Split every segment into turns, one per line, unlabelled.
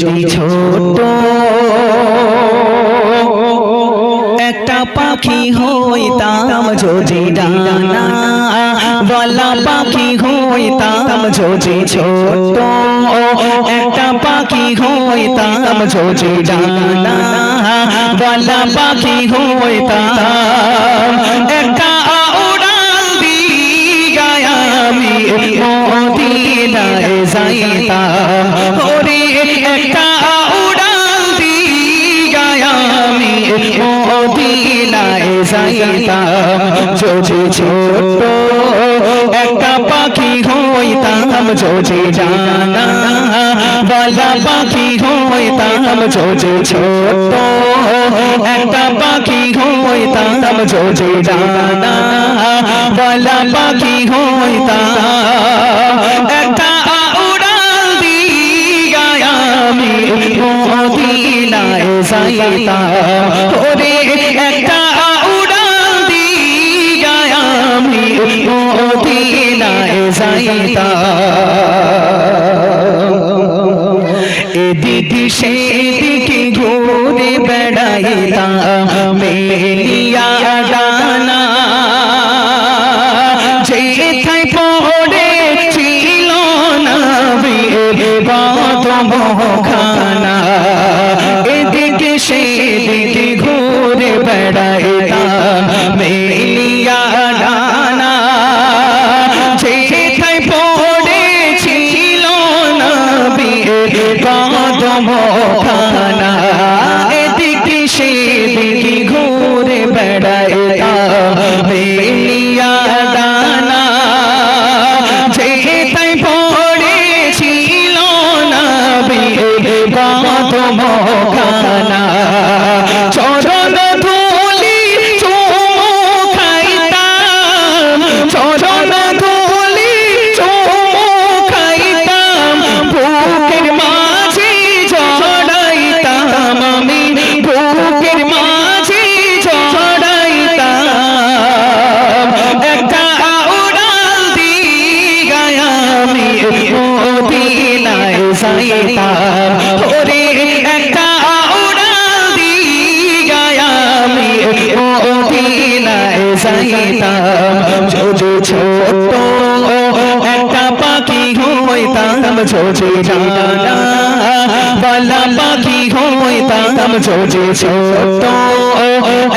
যদি ছোট একটা পাখি হইতাম যদি ডানা, বলা পাখি হইতাম যদি ছোট। একটা পাখি হইতাম যদি ডানা, বলা পাখি হইতাম। একটা উড়াল দিগায় আমি মদিনায় যাইতাম। যাইতাম যদি ছোট একটা পাখি হইতাম যদি জানা বলা পাখি হইতাম যদি ছোট একটা পাখি হইতাম যদি জানা বলা পাখি হইতাম একটা আমি মদিনায় যাইতাম মদিনায় যাইতাম এদিকে সেদিকে ঘুরে বেড়াইতাম। মেলিয়া ডানা। যেথায় পড়ে ছিল না খানা এদিকে সেদিকে ঘুরে বেড়াইতাম মদিনায় যাইতাম ওরে একটা উড়াল দিগায় আমি মদিনায় যাইতাম যদি ছোট একটা পাখি হইতাম যদি জানা বলা পাখি হইতাম যদি ছোট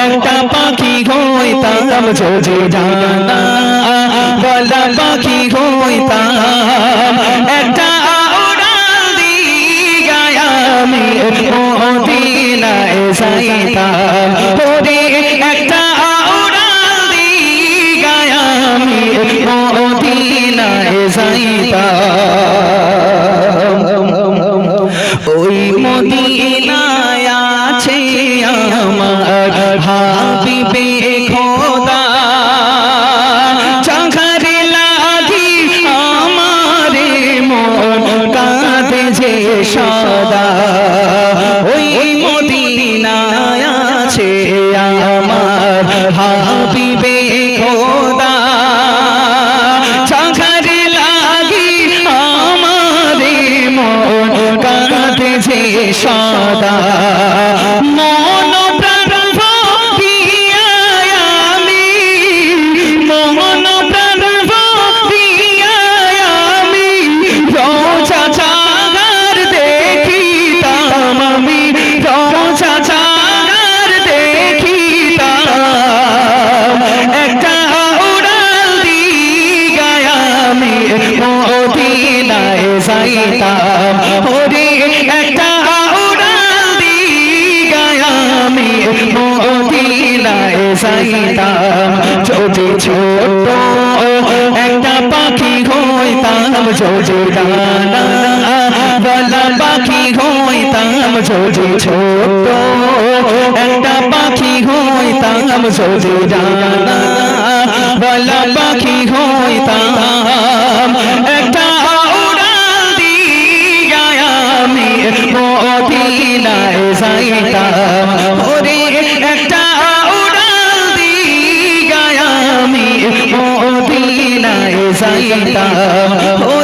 একটা পাখি হইতাম যদি জানা বলা পাখি হইতাম মদিনায় যাইতাম ওই মদিনায় যে সদা। মন প্রাণ ভরিয়া আমি। মন প্রাণ ভরিয়া আমি। রোজা চাগার দেখিতাম আমি। রোজা চাগার দেখিতাম। একটা উড়াল দিগায় আমি। মদিনায় যাইতাম। মদিনায় যাইতাম যদি ছোট, একটা পাখি হইতাম যদি ডানা, বলা পাখি হইতাম যদি ছোট, একটা পাখি হইতাম যদি ডানা, বলা পাখি হইতাম, একটা আমি মদিনায় যাইতাম সাইতা ও